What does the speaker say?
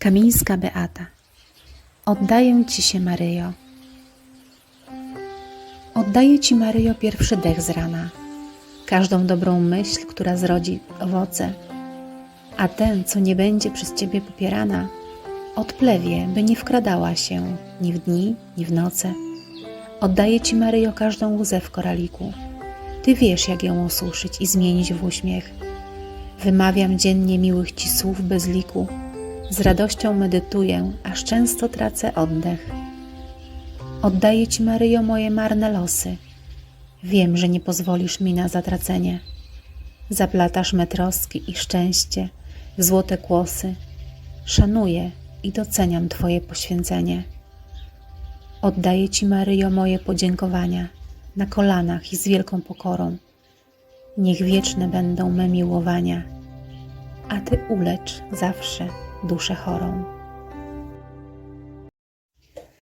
Kamińska Beata. Oddaję Ci się, Maryjo. Oddaję Ci, Maryjo, pierwszy dech z rana, każdą dobrą myśl, która zrodzi owoce, a ten, co nie będzie przez Ciebie popierana, odplewie, by nie wkradała się ni w dni, ni w noce. Oddaję Ci, Maryjo, każdą łzę w koraliku. Ty wiesz, jak ją osuszyć i zmienić w uśmiech. Wymawiam dziennie miłych Ci słów bez liku. Z radością medytuję, aż często tracę oddech. Oddaję Ci, Maryjo, moje marne losy. Wiem, że nie pozwolisz mi na zatracenie. Zaplatasz me troski i szczęście w złote kłosy. Szanuję i doceniam Twoje poświęcenie. Oddaję Ci, Maryjo, moje podziękowania na kolanach i z wielką pokorą. Niech wieczne będą me miłowania, a Ty ulecz zawsze duszę chorą.